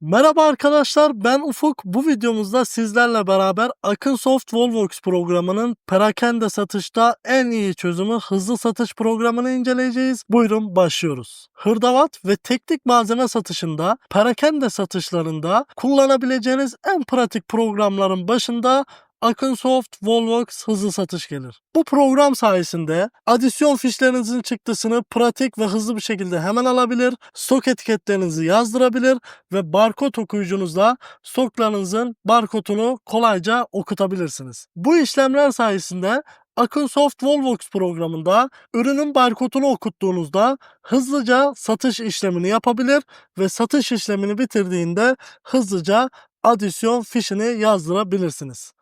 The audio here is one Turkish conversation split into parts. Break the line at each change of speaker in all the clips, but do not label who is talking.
Merhaba arkadaşlar ben Ufuk. Bu videomuzda sizlerle beraber Akınsoft Volvox programının perakende satışta en iyi çözümü hızlı satış programını inceleyeceğiz. Buyurun başlıyoruz. Hırdavat ve teknik malzeme satışında, perakende satışlarında kullanabileceğiniz en pratik programların başında Akınsoft Volvox hızlı satış gelir. Bu program sayesinde adisyon fişlerinizin çıktısını pratik ve hızlı bir şekilde hemen alabilir, stok etiketlerinizi yazdırabilir ve barkod okuyucunuzla stoklarınızın barkodunu kolayca okutabilirsiniz. Bu işlemler sayesinde Akınsoft Volvox programında ürünün barkodunu okuttuğunuzda hızlıca satış işlemini yapabilir ve satış işlemini bitirdiğinde hızlıca adisyon fişini yazdırabilirsiniz.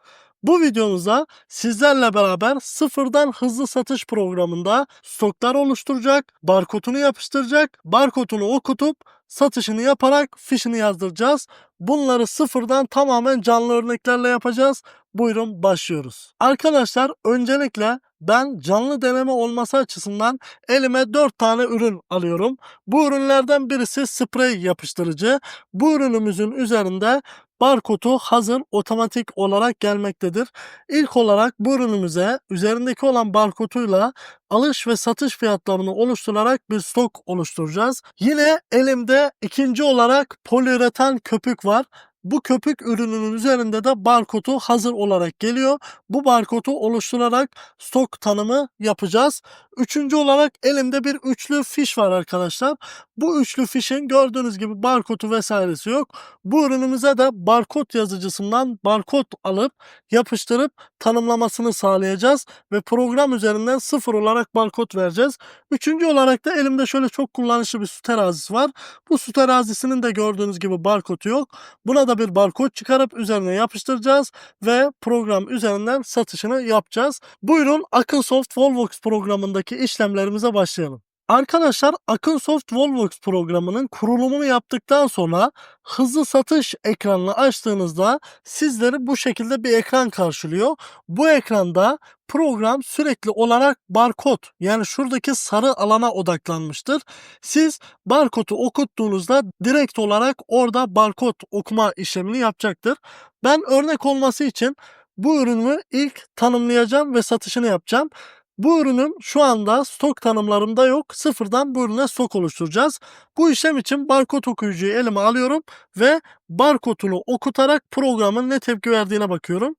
Bu videomuzda sizlerle beraber sıfırdan hızlı satış programında stoklar oluşturacak, barkodunu yapıştıracak, barkodunu okutup satışını yaparak fişini yazdıracağız. Bunları sıfırdan tamamen canlı örneklerle yapacağız. Buyurun başlıyoruz. Arkadaşlar öncelikle ben canlı deneme olması açısından elime 4 tane ürün alıyorum. Bu ürünlerden birisi sprey yapıştırıcı. Bu ürünümüzün üzerinde barkodu hazır otomatik olarak gelmektedir. İlk olarak bu ürünümüze üzerindeki olan barkoduyla alış ve satış fiyatlarını oluşturarak bir stok oluşturacağız. Yine elimde ikinci olarak poliüretan köpük var. Bu köpük ürününün üzerinde de barkodu hazır olarak geliyor. Bu barkodu oluşturarak stok tanımı yapacağız. Üçüncü olarak elimde bir üçlü fiş var arkadaşlar. Bu üçlü fişin gördüğünüz gibi barkodu vesairesi yok. Bu ürünümüze de barkod yazıcısından barkod alıp yapıştırıp tanımlamasını sağlayacağız ve program üzerinden sıfır olarak barkod vereceğiz. Üçüncü olarak da elimde şöyle çok kullanışlı bir su terazisi var. Bu su terazisinin de gördüğünüz gibi barkodu yok. Buna da bir barkod çıkarıp üzerine yapıştıracağız ve program üzerinden satışını yapacağız. Buyurun Akınsoft Volvox programındaki işlemlerimize başlayalım. Arkadaşlar Akınsoft Volvox programının kurulumunu yaptıktan sonra hızlı satış ekranını açtığınızda sizleri bu şekilde bir ekran karşılıyor. Bu ekranda program sürekli olarak barkod yani şuradaki sarı alana odaklanmıştır. Siz barkodu okuttuğunuzda direkt olarak orada barkod okuma işlemini yapacaktır. Ben örnek olması için bu ürünü ilk tanımlayacağım ve satışını yapacağım. Bu ürünüm şu anda stok tanımlarımda yok. Sıfırdan bu ürüne stok oluşturacağız. Bu işlem için barkod okuyucuyu elime alıyorum ve barkodunu okutarak programın ne tepki verdiğine bakıyorum.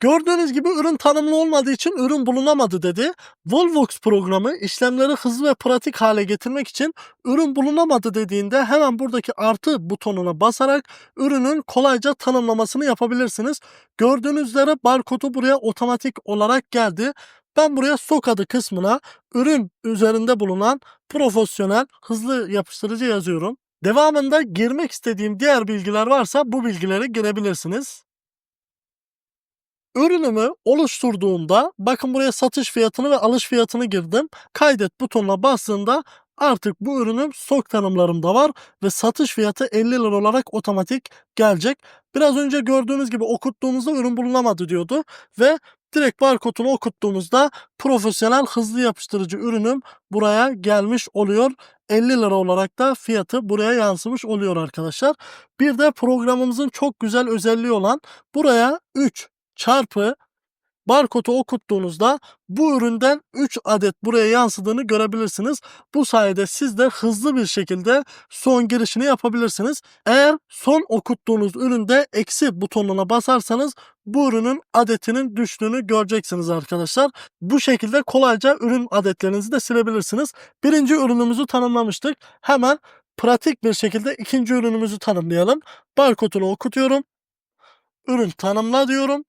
Gördüğünüz gibi ürün tanımlı olmadığı için ürün bulunamadı dedi. Volvox programı işlemleri hızlı ve pratik hale getirmek için ürün bulunamadı dediğinde hemen buradaki artı butonuna basarak ürünün kolayca tanımlamasını yapabilirsiniz. Gördüğünüz üzere barkodu buraya otomatik olarak geldi. Ben buraya stok adı kısmına ürün üzerinde bulunan profesyonel hızlı yapıştırıcı yazıyorum. Devamında girmek istediğim diğer bilgiler varsa bu bilgileri girebilirsiniz. Ürünümü oluşturduğumda bakın buraya satış fiyatını ve alış fiyatını girdim. Kaydet butonuna bastığında artık bu ürünüm stok tanımlarımda var ve satış fiyatı 50 lira olarak otomatik gelecek. Biraz önce gördüğünüz gibi okuttuğumuzda ürün bulunamadı diyordu ve direkt barkodunu okuttuğumuzda profesyonel hızlı yapıştırıcı ürünüm buraya gelmiş oluyor. 50 lira olarak da fiyatı buraya yansımış oluyor arkadaşlar. Bir de programımızın çok güzel özelliği olan buraya 3 çarpı barkodu okuttuğunuzda bu üründen 3 adet buraya yansıdığını görebilirsiniz. Bu sayede siz de hızlı bir şekilde son girişini yapabilirsiniz. Eğer son okuttuğunuz üründe eksi butonuna basarsanız bu ürünün adetinin düştüğünü göreceksiniz arkadaşlar. Bu şekilde kolayca ürün adetlerinizi de silebilirsiniz. Birinci ürünümüzü tanımlamıştık. Hemen pratik bir şekilde ikinci ürünümüzü tanımlayalım. Barkodunu okutuyorum. Ürün tanımla diyorum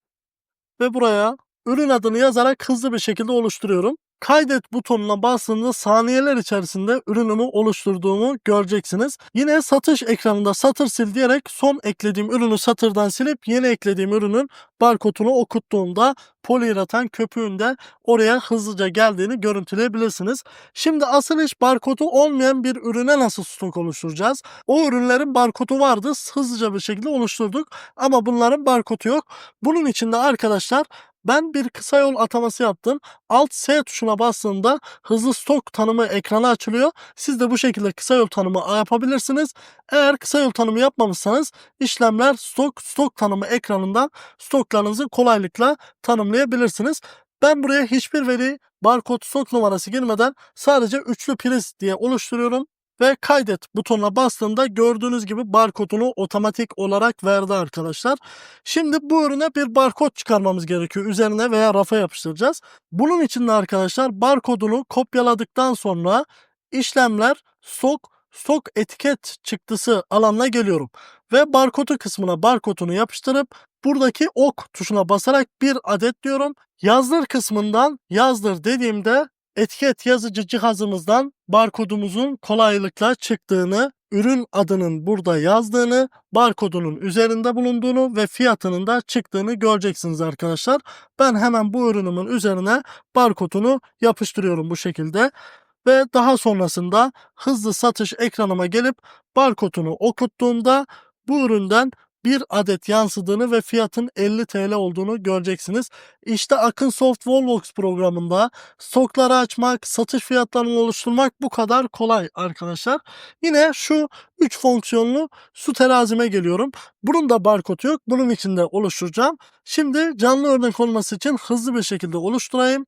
ve buraya ürün adını yazarak hızlı bir şekilde oluşturuyorum. Kaydet butonuna bastığımda saniyeler içerisinde ürünümü oluşturduğumu göreceksiniz. Yine satış ekranında satır sil diyerek son eklediğim ürünü satırdan silip yeni eklediğim ürünün barkodunu okuttuğumda poliüreten köpüğünde oraya hızlıca geldiğini görüntüleyebilirsiniz. Şimdi asıl iş barkodu olmayan bir ürüne nasıl stok oluşturacağız? O ürünlerin barkodu vardı hızlıca bir şekilde oluşturduk ama bunların barkodu yok. Bunun için de arkadaşlar Ben bir kısa yol ataması yaptım. Alt S tuşuna bastığında hızlı stok tanımı ekranı açılıyor. Siz de bu şekilde kısa yol tanımı yapabilirsiniz. Eğer kısa yol tanımı yapmamışsanız işlemler stok stok tanımı ekranından stoklarınızı kolaylıkla tanımlayabilirsiniz. Ben buraya hiçbir veri barkod stok numarası girmeden sadece üçlü priz diye oluşturuyorum ve kaydet butonuna bastığımda gördüğünüz gibi barkodunu otomatik olarak verdi arkadaşlar. Şimdi bu ürüne bir barkod çıkarmamız gerekiyor. Üzerine veya rafa yapıştıracağız. Bunun için de arkadaşlar barkodunu kopyaladıktan sonra işlemler stok stok etiket çıktısı alanına geliyorum. Ve barkodu kısmına barkodunu yapıştırıp buradaki ok tuşuna basarak bir adet diyorum. Yazdır kısmından yazdır dediğimde etiket yazıcı cihazımızdan barkodumuzun kolaylıkla çıktığını, ürün adının burada yazdığını, barkodunun üzerinde bulunduğunu ve fiyatının da çıktığını göreceksiniz arkadaşlar. Ben hemen bu ürünümün üzerine barkodunu yapıştırıyorum bu şekilde ve daha sonrasında hızlı satış ekranıma gelip barkodunu okuttuğumda bu üründen bir adet yansıdığını ve fiyatın 50 TL olduğunu göreceksiniz. İşte Akın Soft Wallbox programında stokları açmak, satış fiyatlarını oluşturmak bu kadar kolay arkadaşlar. Yine şu 3 fonksiyonlu su terazime geliyorum. Bunun da barkodu yok. Bunun içinde oluşturacağım. Şimdi canlı örnek olması için hızlı bir şekilde oluşturayım.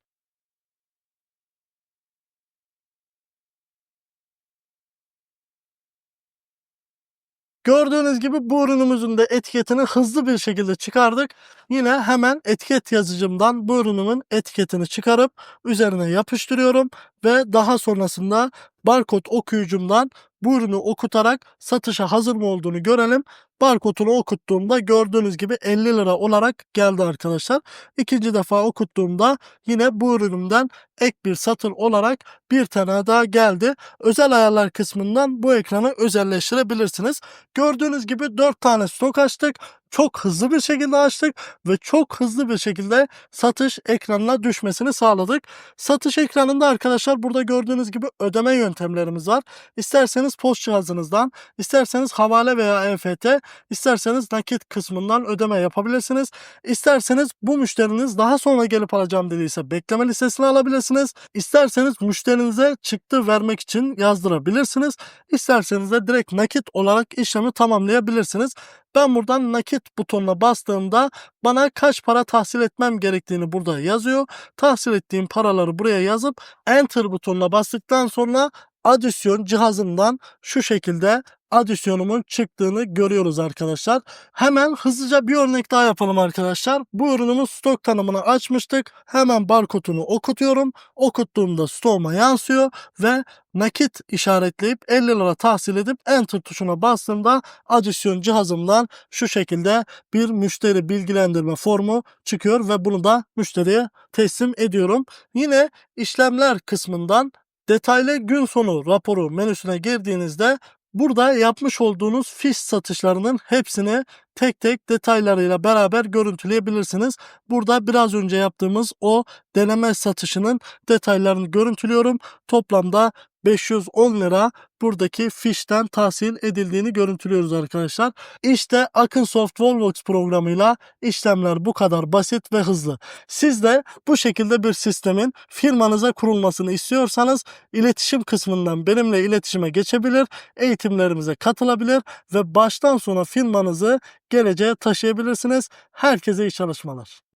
Gördüğünüz gibi bu ürünümüzün de etiketini hızlı bir şekilde çıkardık. Yine hemen etiket yazıcımdan bu ürünümün etiketini çıkarıp üzerine yapıştırıyorum ve daha sonrasında barkod okuyucumdan bu ürünü okutarak satışa hazır mı olduğunu görelim. Barkodunu okuttuğumda gördüğünüz gibi 50 lira olarak geldi arkadaşlar. İkinci defa okuttuğumda yine bu ürünümden ek bir satır olarak bir tane daha geldi. Özel ayarlar kısmından bu ekranı özelleştirebilirsiniz. Gördüğünüz gibi 4 tane stok açtık çok hızlı bir şekilde açtık ve çok hızlı bir şekilde satış ekranına düşmesini sağladık. Satış ekranında arkadaşlar burada gördüğünüz gibi ödeme yöntemlerimiz var. İsterseniz post cihazınızdan, isterseniz havale veya EFT, isterseniz nakit kısmından ödeme yapabilirsiniz. İsterseniz bu müşteriniz daha sonra gelip alacağım dediyse bekleme listesine alabilirsiniz. İsterseniz müşterinize çıktı vermek için yazdırabilirsiniz. İsterseniz de direkt nakit olarak işlemi tamamlayabilirsiniz. Ben buradan nakit butonuna bastığımda bana kaç para tahsil etmem gerektiğini burada yazıyor. Tahsil ettiğim paraları buraya yazıp enter butonuna bastıktan sonra adisyon cihazından şu şekilde adisyonumun çıktığını görüyoruz arkadaşlar. Hemen hızlıca bir örnek daha yapalım arkadaşlar. Bu ürünümün stok tanımını açmıştık. Hemen barkodunu okutuyorum. Okuttuğumda stoğuma yansıyor ve nakit işaretleyip 50 lira tahsil edip enter tuşuna bastığımda adisyon cihazımdan şu şekilde bir müşteri bilgilendirme formu çıkıyor ve bunu da müşteriye teslim ediyorum. Yine işlemler kısmından detaylı gün sonu raporu menüsüne girdiğinizde Burada yapmış olduğunuz fiş satışlarının hepsini tek tek detaylarıyla beraber görüntüleyebilirsiniz. Burada biraz önce yaptığımız o deneme satışının detaylarını görüntülüyorum. Toplamda 510 lira buradaki fişten tahsil edildiğini görüntülüyoruz arkadaşlar. İşte Akınsoft Volvox programıyla işlemler bu kadar basit ve hızlı. Siz de bu şekilde bir sistemin firmanıza kurulmasını istiyorsanız iletişim kısmından benimle iletişime geçebilir, eğitimlerimize katılabilir ve baştan sona firmanızı geleceğe taşıyabilirsiniz. Herkese iyi çalışmalar.